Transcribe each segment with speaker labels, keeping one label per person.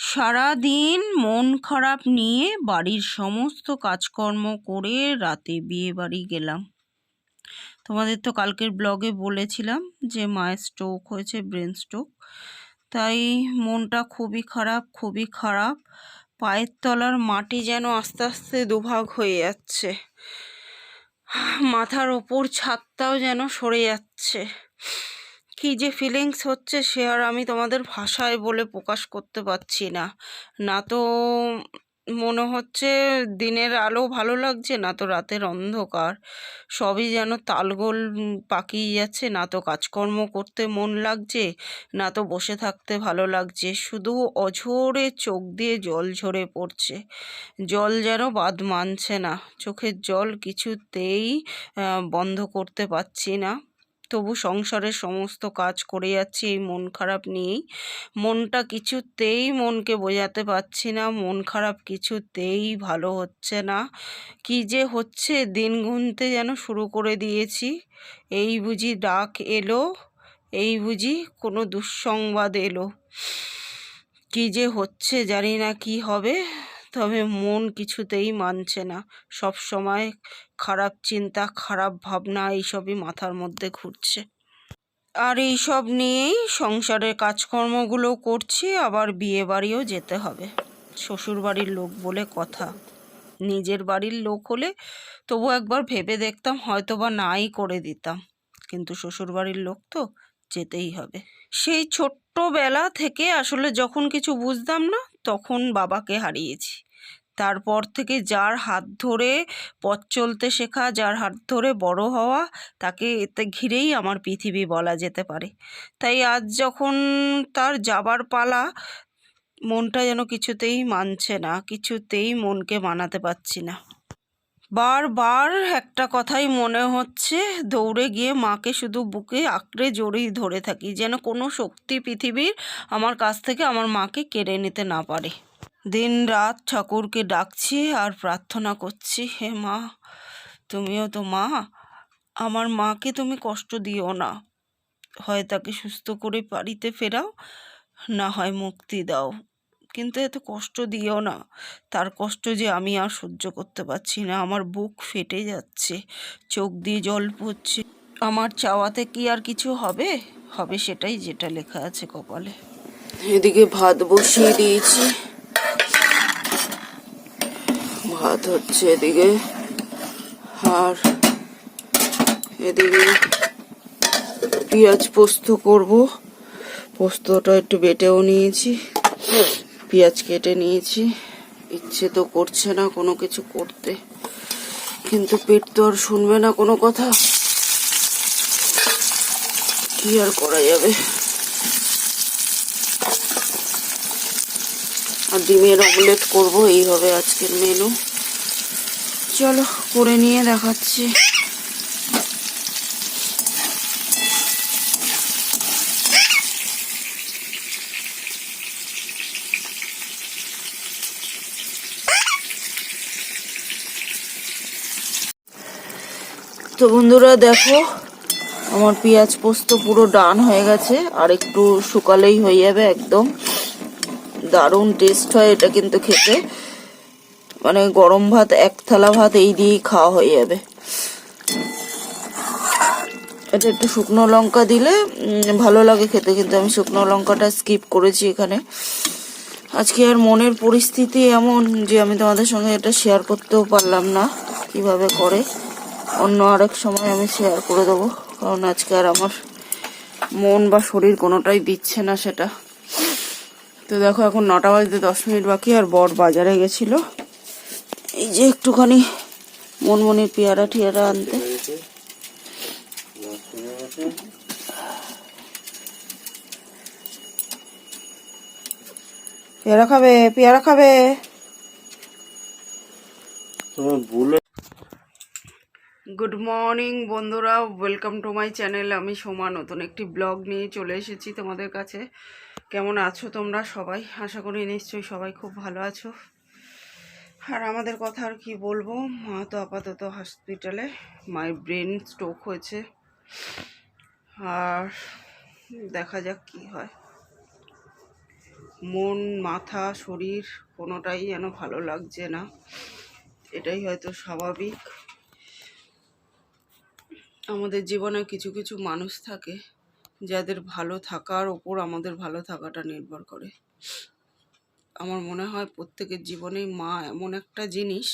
Speaker 1: সারাদিন মন খারাপ নিয়ে বাড়ির সমস্ত কাজকর্ম করে রাতে বিয়ে বাড়ি গেলাম। তোমাদের তো কালকের ব্লগে বলেছিলাম যে মায়ের স্ট্রোক হয়েছে ব্রেন স্ট্রোক তাই মনটা খুবই খারাপ খুবই খারাপ। পায়ের তলার মাটি যেন আস্তে আস্তে দুভাগ হয়ে যাচ্ছে। মাথার ওপর ছাদটাও যেন সরে যাচ্ছে। কি যে ফিলিংস হচ্ছে সে আর আমি তোমাদের ভাষায় বলে প্রকাশ করতে পারছি না। না তো মনে হচ্ছে দিনের আলো ভালো লাগছে, না তো রাতের অন্ধকার। সবই যেন তালগোল পাকিয়ে যাচ্ছে, না তো কাজকর্ম করতে মন লাগছে, না তো বসে থাকতে ভালো লাগছে। শুধু অঝোরে চোখ দিয়ে জল ঝরে পড়ছে। জল যেন বাদ মানছে না। চোখের জল কিছুতেই বন্ধ করতে পারছি না। তবু সংসারের সমস্ত কাজ করে যাচ্ছি, এই মন খারাপ নিয়েই। মনটা কিছুতেই মনকে বোঝাতে পারছি না, মন খারাপ কিছুতেই ভালো হচ্ছে না। কি যে হচ্ছে, দিন গুনতে যেন শুরু করে দিয়েছি। এই বুঝি ডাক এলো, এই বুঝি কোনো দুঃসংবাদ এলো। কি যে হচ্ছে, জানি না কি হবে, তবে মন কিছুতেই মানছে না। সব সময় খারাপ চিন্তা, খারাপ ভাবনা এইসবই মাথার মধ্যে ঘুরছে। আর এই সব নিয়েই সংসারের কাজকর্মগুলো করছি, আবার বিয়ে বাড়িও যেতে হবে। শ্বশুর বাড়ির লোক বলে কথা। নিজের বাড়ির লোক হলে তবু একবার ভেবে দেখতাম হয়তো বা নাই করে দিতাম। কিন্তু শ্বশুর বাড়ির লোক তো যেতেই হবে। সেই ছোট্টবেলা থেকে আসলে যখন কিছু বুঝতাম না, তখন বাবাকে হারিয়েছি। তারপর থেকে যার হাত ধরে পথ চলতে শেখা, যার হাত ধরে বড় হওয়া, তাকে এতে ঘিরেই আমার পৃথিবী বলা যেতে পারে। তাই আজ যখন তার যাবার পালা, মনটা যেন কিছুতেই মানছে না, কিছুতেই মনকে মানাতে পারছি না। বারবার একটা কথাই মনে হচ্ছে, দৌড়ে গিয়ে মাকে শুধু বুকে আঁকড়ে জড়িয়ে ধরে থাকি, যেন কোনো শক্তি পৃথিবীর আমার কাছ থেকে আমার মাকে কেড়ে নিতে না পারে। দিন রাত ঠাকুরকে ডাকছি আর প্রার্থনা করছি, হে মা, তুমিও তো মা, আমার মাকে তুমি কষ্ট দিও না। হয় তাকে সুস্থ করে বাড়িতে ফেরাও, না হয় মুক্তি দাও। কিন্তু এত কষ্ট দিও না। তার কষ্ট যে আমি আর সহ্য করতে পারছি না। আমার বুক ফেটে যাচ্ছে, চোখ দিয়ে জল পড়ছে। আমার চাওয়াতে কি আর কিছু হবে? হবে সেটাই যেটা লেখা আছে কপালে। এদিকে ভাত বসিয়ে দিয়েছি। ভাত হচ্ছে এদিকে। আর এদিকে পেঁয়াজ পোস্ত করব। পোস্তটা একটু বেটেও নিয়েছি। পেঁয়াজ কেটে নিয়েছি। ইচ্ছে তো করছে না কোনো কিছু করতে। কিন্তু পেট তো আর শুনবে না কোনো কথা। কি আর করা যাবে? আর ডিমের অমলেট করব এই হবে আজকের মেনু চলো, করে নিয়ে দেখাচ্ছি। তো বন্ধুরা, দেখো, আমার পেঁয়াজ পোস্ত পুরো ডান হয়ে গেছে, আর একটু শুকালেই হয়ে যাবে একদম। দারুণ টেস্ট হয় এটা কিন্তু খেতে। মানে গরম ভাত, এক থালা ভাত এই দিয়েই খাওয়া হয়ে যাবে। এটা একটু শুকনো লঙ্কা দিলে ভালো লাগে খেতে, কিন্তু আমি শুকনো লঙ্কাটা স্কিপ করেছি এখানে। আজকে আর মনের পরিস্থিতি এমন যে আমি তোমাদের সঙ্গে এটা শেয়ার করতেও পারলাম না, কীভাবে করে। অন্য আরেক সময় আমি শেয়ার করে দেবো, কারণ আজকে আর আমার মন বা শরীর কোনোটাই দিচ্ছে না সেটা। তো দেখো, এখন নটা বাজতে দশ মিনিট বাকি, আর বর বাজারে গেছিল। এই যে একটুখানি মনমনির পেয়ারা টিয়ারা আনতে। পেয়ারা খাবে পেয়ারা খাবে।
Speaker 2: তোমার
Speaker 1: গুড মর্নিং বন্ধুরা। ওয়েলকাম টু মাই চ্যানেল আমি সোমা নতুন একটি ব্লগ নিয়ে চলে এসেছি তোমাদের কাছে। কেমন আছো তোমরা সবাই? আশা করি নিশ্চয়ই সবাই খুব ভালো আছো। আর আমাদের কথা আর কি বলব? মা তো আপাতত হসপিটালে মায়ের ব্রেন স্ট্রোক হয়েছে। আর দেখা যাক কি হয়। মন, মাথা, শরীর কোনোটাই যেন ভালো লাগছে না। এটাই হয়তো স্বাভাবিক। আমাদের জীবনে কিছু কিছু মানুষ থাকে যাদের ভালো থাকার ওপর আমাদের ভালো থাকাটা নির্ভর করে। আমার মনে হয় প্রত্যেকের জীবনেই মা এমন একটা জিনিস,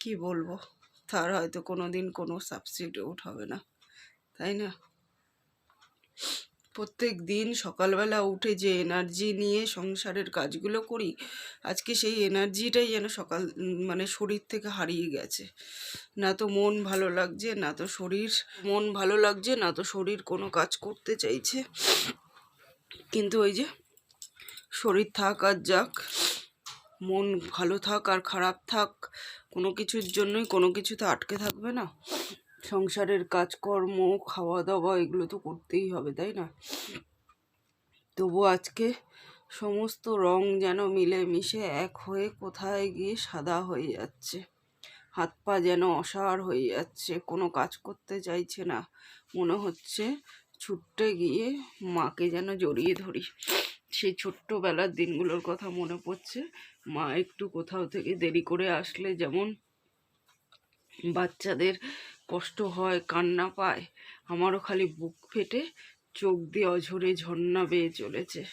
Speaker 1: কি বলব? তার হয়তো কোনো দিন কোনো সাবস্টিটিউট হবে না, তাই না? প্রত্যেক দিন সকালবেলা উঠে যে এনার্জি নিয়ে সংসারের কাজগুলো করি, আজকে সেই এনার্জিটাই যেন সকাল মানে শরীর থেকে হারিয়ে গেছে। না তো মন ভালো লাগছে, না তো শরীর, মন ভালো লাগছে, না তো শরীর কোনো কাজ করতে চাইছে। কিন্তু ওই যে শরীর থাক আর যাক, মন ভালো থাক আর খারাপ থাক, কোনো কিছুর জন্যই কোনো কিছুতে আটকে থাকবে না। সংসারের কাজকর্ম খাওয়া দাওয়া এগুলো তো করতেই হবে, তাই না? তবু আজকে সমস্ত রং যেন মিলে মিশে এক হয়ে কোথায় গিয়ে সাদা হয়ে যাচ্ছে। হাত পা যেন অসাড় হয়ে যাচ্ছে, কোনো কাজ করতে চাইছে না। মনে হচ্ছে ছুটতে গিয়ে মাকে যেন জড়িয়ে ধরি। সেই ছোট্টবেলার দিনগুলোর কথা মনে পড়ছে। মা একটু কোথাও থেকে দেরি করে আসলে যেমন বাচ্চাদের কষ্ট হয়, কান্না পায়, আমারও খালি বুক ফেটে, চোখ দিয়ে অঝরে ঝর্ণা বেয়ে চলেছে।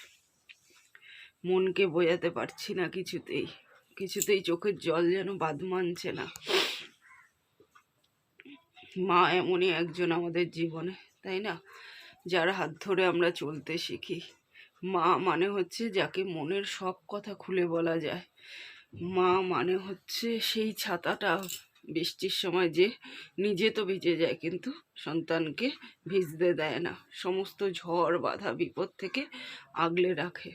Speaker 1: মনকে বোঝাতে পারছি না কিছুতেই কিছুতেই চোখের জল যেন বাদ মানছে না। মা এমনই একজন আমাদের জীবনে, তাই না? যার হাত ধরে আমরা চলতে শিখি। মা মানে হচ্ছে যাকে মনের সব কথা খুলে বলা যায়। মা মানে হচ্ছে সেই ছাতাটা বৃষ্টির সময় যে নিজে তো ভিজে যায় কিন্তু সন্তানকে ভিজতে দেয় না। সমস্ত ঝড় বাধা বিপদ থেকে আগলে রাখে।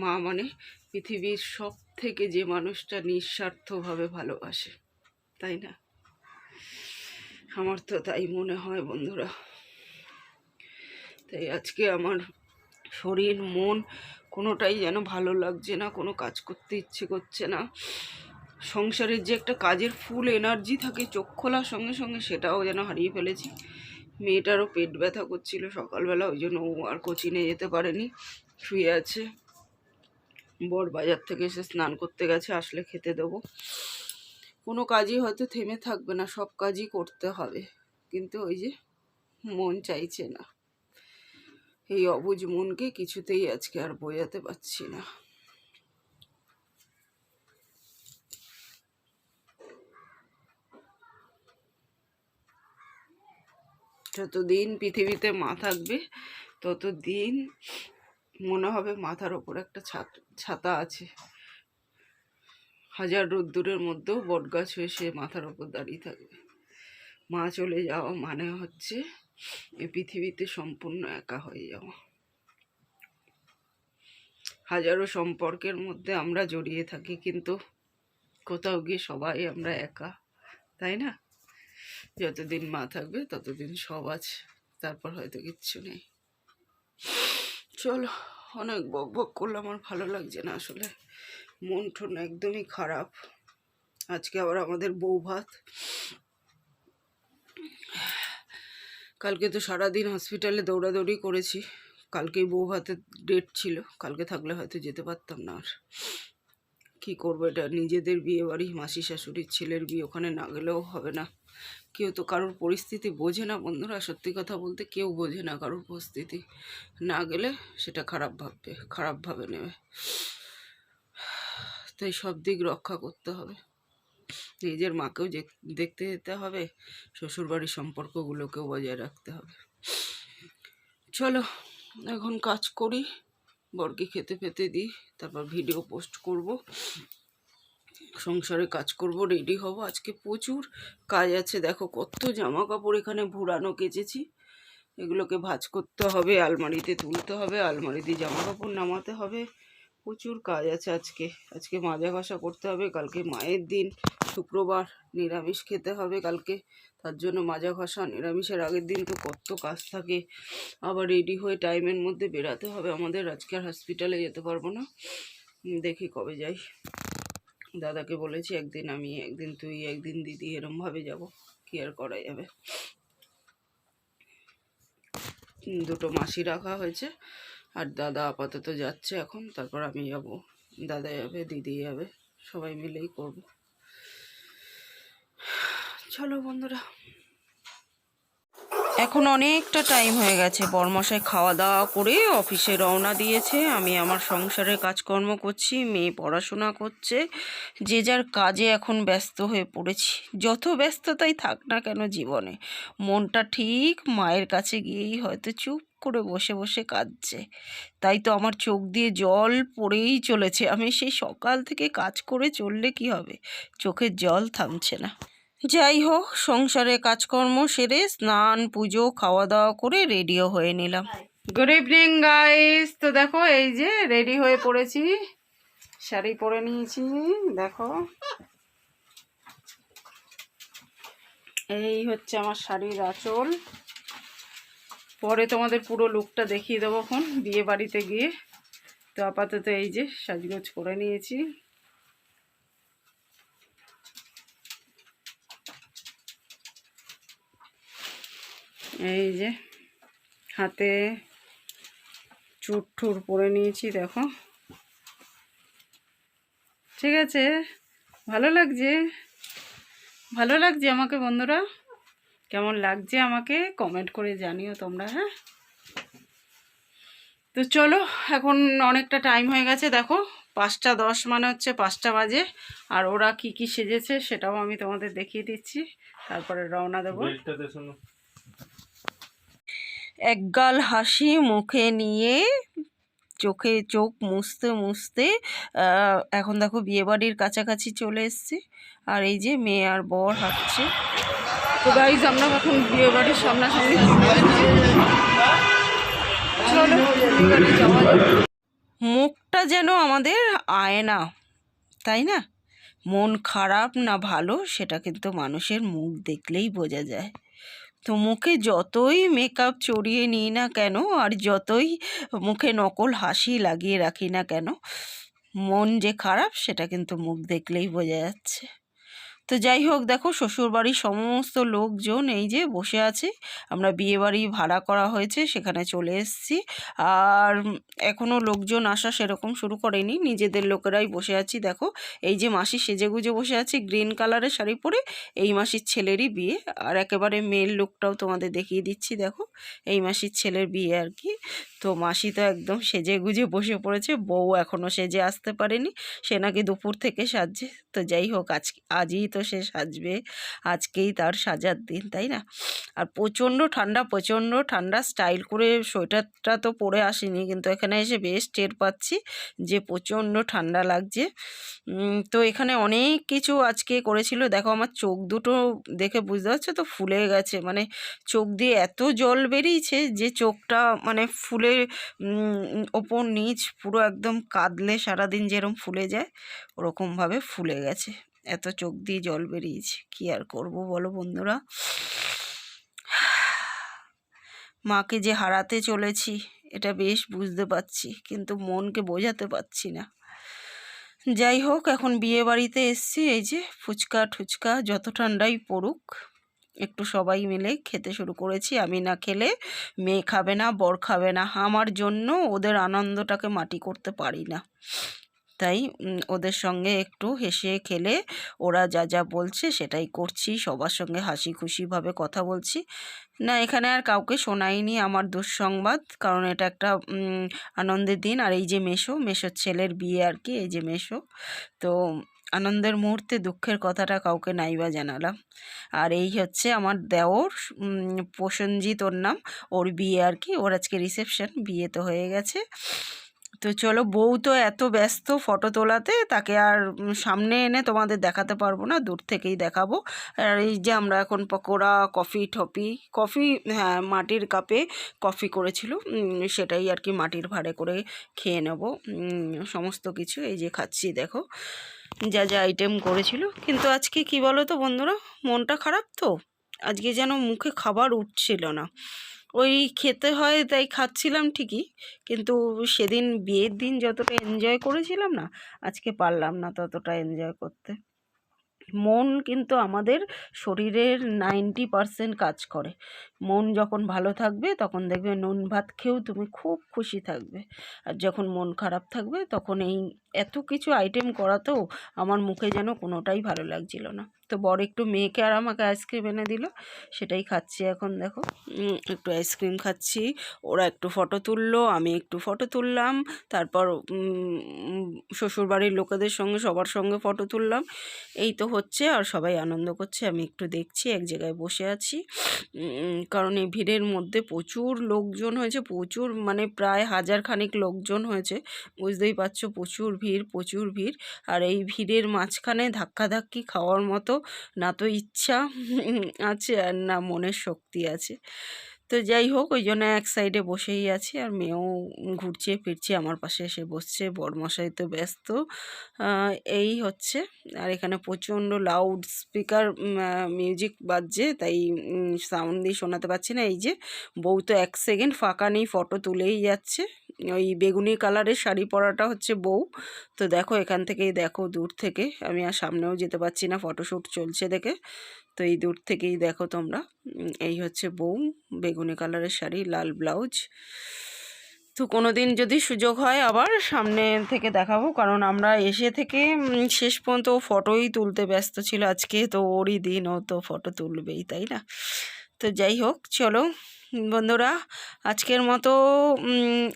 Speaker 1: মা মানে পৃথিবীর সব থেকে যে মানুষটা নিঃস্বার্থভাবে ভালোবাসে, তাই না? আমার তো তাই মনে হয় বন্ধুরা। তাই আজকে আমার শরীর, মন কোনোটাই যেন ভালো লাগছে না, কোনো কাজ করতে ইচ্ছে করছে না। সংসারের যে একটা কাজের ফুল এনার্জি থাকে, চোখ খোলার সঙ্গে সঙ্গে সেটাও যেন হারিয়ে ফেলেছি। মেয়েটারও পেট ব্যথা করছিল সকালবেলা, ওই জন্য ও আর কোচিনে যেতে পারেনি, শুয়ে আছে। বর বাজার থেকে এসে স্নান করতে গেছে, আসলে খেতে দেবো। কোনো কাজই হয়তো থেমে থাকবে না, সব কাজই করতে হবে। কিন্তু ওই যে মন চাইছে না। এই অবুজ মনকে কিছুতেই আজকে আর বোঝাতে পারছি না। যতদিন পৃথিবীতে মা থাকবে, ততদিন মনে হবে মাথার ওপর একটা ছাত আছে। হাজার রোদ্দুরের মধ্যেও বটগাছ হয়ে সে মাথার ওপর দাঁড়িয়ে থাকবে। মা চলে যাওয়া মানে হচ্ছে এই পৃথিবীতে সম্পূর্ণ একা হয়ে যাওয়া। হাজারো সম্পর্কের মধ্যে আমরা জড়িয়ে থাকি, কিন্তু কোথাও গিয়ে সবাই আমরা একা, তাই না? যতদিন মা থাকবে, ততদিন সব আছে, তারপর হয়তো কিচ্ছু নেই। চলো, অনেক বক বক করলে, আমার ভালো লাগছে না আসলে। মন টন একদমই খারাপ। আজকে আবার আমাদের বউ ভাত। কালকে তো সারাদিন হসপিটালে দৌড়াদৌড়ি করেছি। কালকেই বউ ভাতের ডেট ছিল। কালকে থাকলে হয়তো যেতে পারতাম না আর। কী করব এটা? নিজেদের বিয়ে বাড়ি, মাসি শাশুড়ির ছেলের বিয়ে, ওখানে না গেলেও হবে না। কেউ তো কারোর পরিস্থিতি বোঝে না বন্ধুরা। সত্যি কথা বলতে কেউ বোঝে না কারোর পরিস্থিতি। না গেলে সেটা খারাপ ভাববে খারাপভাবে নেবে। তাই সব দিক রক্ষা করতে হবে। নিজের মাকেও দেখতে যেতে হবে, শ্বশুরবাড়ির সম্পর্কগুলোকেও বজায় রাখতে হবে। চলো, এখন কাজ করি, বরকে খেতে ফেতে দিই, তারপর ভিডিও পোস্ট করব। সংসারে কাজ করব রেডি হব। আজকে প্রচুর কাজ আছে, দেখো কত জামা কাপড় এখানে ভুরানো কেচেছি। এগুলোকে ভাজ করতে হবে, আলমারিতে তুলতে হবে, আলমারিতে জামা কাপড় নামাতে হবে। প্রচুর কাজ আছে আজকে। আজকে মাজা ঘষা করতে হবে, কালকে মায়ের দিন। শুক্রবার নিরামিষ খেতে হবে কালকে। তার জন্য মাজা ঘষা নিরামিষের আগের দিন তো কত কাজ থাকে। আবার রেডি হয়ে টাইমের মধ্যে বেরাতে হবে আমাদের। আজকে আর হসপিটালে যেতে পারব না। দেখি কবে যাই। দাদাকে বলেছি, একদিন আমি, একদিন তুই, একদিন দিদি, এরমভাবে যাব। কি আর করা যাবে? দুটো মাসি রাখা হয়েছে। আর দাদা আপাতত যাচ্ছে এখন, তারপর আমি যাব। দাদা যাবে, দিদি যাবে, সবাই মিলেই করব। চলো বন্ধুরা। এখন অনেকটা টাইম হয়ে গেছে। বরমশাই খাওয়া দাওয়া করে অফিসে রওনা দিয়েছে। আমি আমার সংসারের কাজকর্ম করছি, মেয়ে পড়াশোনা করছে। যে যার কাজে এখন ব্যস্ত হয়ে পড়েছি। যত ব্যস্ততাই থাক না কেন জীবনে, মনটা ঠিক মায়ের কাছে গিয়েই হয়তো চুপ করে বসে বসে কাঁদছে। তাই তো আমার চোখ দিয়ে জল পড়েই চলেছে। আমি সেই সকাল থেকে কাজ করে চললে কি হবে? চোখের জল থামছে না। যাই হোক, সংসারে কাজকর্ম সেরে স্নান, পুজো খাওয়া দাওয়া করে রেডিও হয়ে নিলাম। গুড ইভিনিং গাইস তো দেখো, এই যে রেডি হয়ে পড়েছি। শাড়ি পরে নিয়েছি, দেখো। এই হচ্ছে আমার শাড়ির আঁচল। পরে তোমাদের পুরো লুকটা দেখিয়ে দেবো এখন, বিয়ে বাড়িতে গিয়ে। তো আপাতত এই যে সাজগোজ করে নিয়েছি। এই যে হাতে চুর ঠুর পরে নিয়েছি, দেখো। ঠিক আছে? ভালো লাগছে? ভালো লাগছে আমাকে বন্ধুরা? কেমন লাগছে আমাকে কমেন্ট করে জানিও তোমরা হ্যাঁ? তো চলো এখন অনেকটা টাইম হয়ে গেছে দেখো পাঁচটা দশ মানে হচ্ছে পাঁচটা বাজে আর ওরা কি কি সেজেছে সেটাও আমি তোমাদের দেখিয়ে দিচ্ছি তারপরে রওনা দেবো। একগাল হাসি মুখে নিয়ে চোখে চোখ মুছতে মুছতে এখন দেখো বিয়েবাড়ির কাছাকাছি চলে এসেছি আর এই যে মেয়ে আর বর হাঁটছে। তো গাইজ আমরা এখন বিয়েবাড়ির সামনাসামনি। চলো বিয়েবাড়ি যাওয়া মুখটা যেন আমাদের আয়না তাই না? মন খারাপ না ভালো, সেটা কিন্তু মানুষের মুখ দেখলেই বোঝা যায়। তো মুখে যতই মেকআপ চড়িয়ে নিই না কেন, আর যতই মুখে নকল হাসি লাগিয়ে রাখি না কেন, মন যে খারাপ, সেটা কিন্তু মুখ দেখলেই বোঝা যাচ্ছে। তো যাই হোক, দেখো শ্বশুরবাড়ির সমস্ত লোকজন এই যে বসে আছে। আমরা বিয়েবাড়ি ভাড়া করা হয়েছে, সেখানে চলে এসেছি। আর এখনও লোকজন আসা সেরকম শুরু করেনি, নিজেদের লোকেরাই বসে আছি, দেখো। এই যে মাসি সেজে গুজে বসে আছে, গ্রিন কালারের শাড়ি পরে এই মাসির ছেলেরই বিয়ে। আর একেবারে মেয়ের লোকটাও তোমাদের দেখিয়ে দিচ্ছি, দেখো। এই মাসির ছেলের বিয়ে আর কি। তো মাসি তো একদম সেজে গুজে বসে পড়েছে, বউ এখনও সেজে আসতে পারেনি। সে নাকি দুপুর থেকে সাজছে। তো যাই হোক, আজ, আজই তো সে সাজবে। আজকেই তার সাজার দিন, তাই না? আর প্রচণ্ড ঠান্ডা প্রচণ্ড ঠান্ডা স্টাইল করে সোয়েটারটা তো পরে আসিনি। কিন্তু এখানে এসে বেশ টের পাচ্ছি যে প্রচণ্ড ঠান্ডা লাগছে। তো এখানে অনেক কিছু আজকে করেছিল। দেখো আমার চোখ দুটো দেখে বুঝতে পারছ তো ফুলে গেছে। মানে চোখ দিয়ে এত জল বেরিয়েছে যে চোখটা মানে ফুলে ওপর নিচ পুরো একদম কাঁদলে সারাদিন যেরকম ফুলে যায়, ওরকমভাবে ফুলে গেছে। এত চোখ দিয়ে জল বেরিয়েছে, কি আর করব বলো বন্ধুরা? মাকে যে হারাতে চলেছি, এটা বেশ বুঝতে পারছি, কিন্তু মনকে বোঝাতে পারছি না। যাই হোক, এখন বিয়ে বাড়িতে এসছি, এই যে ফুচকা ঠুচকা যত ঠান্ডাই পড়ুক, একটু সবাই মিলে খেতে শুরু করেছি। আমি না খেলে মেয়ে খাবে না, বর খাবে না, আমার জন্য ওদের আনন্দটাকে মাটি করতে পারি না। তাই ওদের সঙ্গে একটু হেসে খেলে ওরা যা যা বলছে সেটাই করছি সবার সঙ্গে হাসি খুশিভাবে কথা বলছি। না এখানে আর কাউকে শোনাইনি আমার দুঃসংবাদ কারণ এটা একটা আনন্দের দিন। আর এই যে মেশো মেশোর ছেলের বিয়ে আর কি এই যে মেশো। তো আনন্দের মুহূর্তে দুঃখের কথাটা কাউকে নাইবা জানালাম। আর এই হচ্ছে আমার দেওর উম, প্রসেনজিৎ ওর নাম ওর বিয়ে আর কি ওর আজকে রিসেপশন বিয়ে তো হয়ে গেছে। তো চলো বউ তো এত ব্যস্ত ফটো তোলাতে, তাকে আর সামনে এনে তোমাদের দেখাতে পারব না, দূর থেকেই দেখাবো। আর এই যে আমরা এখন পকোড়া কফি টফি কফি হ্যাঁ মাটির কাপে কফি করেছিল সেটাই আর কি মাটির ভাড়ে করে খেয়ে নেব সমস্ত কিছু এই যে খাচ্ছি দেখো। যা যা আইটেম করেছিল, কিন্তু আজকে কি বলো তো বন্ধুরা, মনটা খারাপ তো? আজকে যেন মুখে খাবার উঠছিল না। ওই খেতে হয় তাই খাচ্ছিলাম ঠিকই। কিন্তু সেদিন বিয়ের দিন যতটা এনজয় করেছিলাম না, আজকে পারলাম না ততটা এনজয় করতে। মন কিন্তু আমাদের শরীরের নাইনটি পারসেন্ট কাজ করে। মন যখন ভালো থাকবে তখন দেখবে নুন ভাত খেয়েও তুমি খুব খুশি থাকবে। আর যখন মন খারাপ থাকবে তখন এই এত কিছু আইটেম করাতেও আমার মুখে যেন কোনোটাই ভালো লাগছিল না। তো বড় একটু মেয়েকে আর আমাকে আইসক্রিম এনে দিল, সেটাই খাচ্ছি এখন দেখো। একটু আইসক্রিম খাচ্ছি, ওরা একটু ফটো তুললো, আমি একটু ফটো তুললাম, তারপর শ্বশুরবাড়ির লোকেদের সঙ্গে, সবার সঙ্গে ফটো তুললাম। এই তো হচ্ছে, আর সবাই আনন্দ করছে, আমি একটু দেখছি, এক জায়গায় বসে আছি। কারণ এই ভিড়ের মধ্যে প্রচুর লোকজন হয়েছে, প্রচুর মানে প্রায় হাজার খানিক লোকজন হয়েছে, বুঝতেই পারছ, প্রচুর ভিড়, প্রচুর ভিড়। আর এই ভিড়ের মাঝখানে ধাক্কাধাক্কি খাওয়ার মতো না তো ইচ্ছা আছে আর না মনের শক্তি আছে। তো যাই হোক, ওই জন্য এক সাইডে বসেই আছি আর মেয়েও ঘুরছে, ফিরছে, আমার পাশে এসে বসছে। বড়মশাই তো ব্যস্ত। এই হচ্ছে। আর এখানে প্রচণ্ড লাউড স্পিকার মিউজিক বাজছে, তাই সাউন্ড দিয়ে শোনাতে পারছি না। এই যে, বউ তো এক সেকেন্ড ফাঁকা নেই ফটো তুলেই যাচ্ছে। ওই বেগুনি কালারের শাড়ি পরাটা হচ্ছে বউ। তো দেখো, এখান থেকেই দেখো দূর থেকে। আমি আর সামনেও যেতে পারছি না ফটোশ্যুট চলছে দেখে। তো এই দূর থেকেই দেখো তোমরা। এই হচ্ছে বউ, বেগুনি কালারের শাড়ি, লাল ব্লাউজ তো কোনো দিন যদি সুযোগ হয় আবার সামনে থেকে দেখাবো, কারণ আমরা এসে থেকে শেষ পর্যন্ত ফটোই তুলতে ব্যস্ত ছিল আজকে। তো ওরই দিন ও তো ফটো তুলবেই, তাই না? তো যাই হোক, চলো। বন্ধুরা, আজকের মতো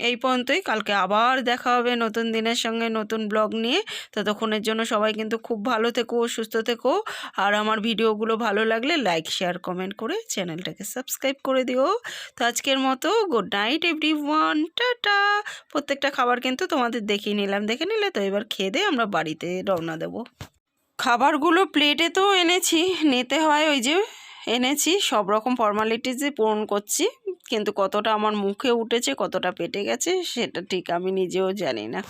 Speaker 1: এই পর্যন্তই। কালকে আবার দেখা হবে নতুন দিনের সঙ্গে নতুন ব্লগ নিয়ে। ততক্ষণের জন্য সবাই কিন্তু খুব ভালো থেকো, সুস্থ থেকো। আর আমার ভিডিওগুলো ভালো লাগলে লাইক শেয়ার কমেন্ট করে চ্যানেলটাকে সাবস্ক্রাইব করে দিও। তো আজকের মতো good night every one tata. প্রত্যেকটা খাবার কিন্তু তোমাদের দেখিয়ে নিলাম। দেখে নিলে তো এবার খেয়ে দিয়ে আমরা বাড়িতে রওনা দেবো। খাবারগুলো প্লেটে তো এনেছি। নিতে হয় ওই যে এনেছি, সব রকম ফর্মালিটিসই পূরণ করছি। কিন্তু কতটা আমার মুখে উঠেছে, কতটা পেটে গেছে, সেটা ঠিক আমি নিজেও জানি না।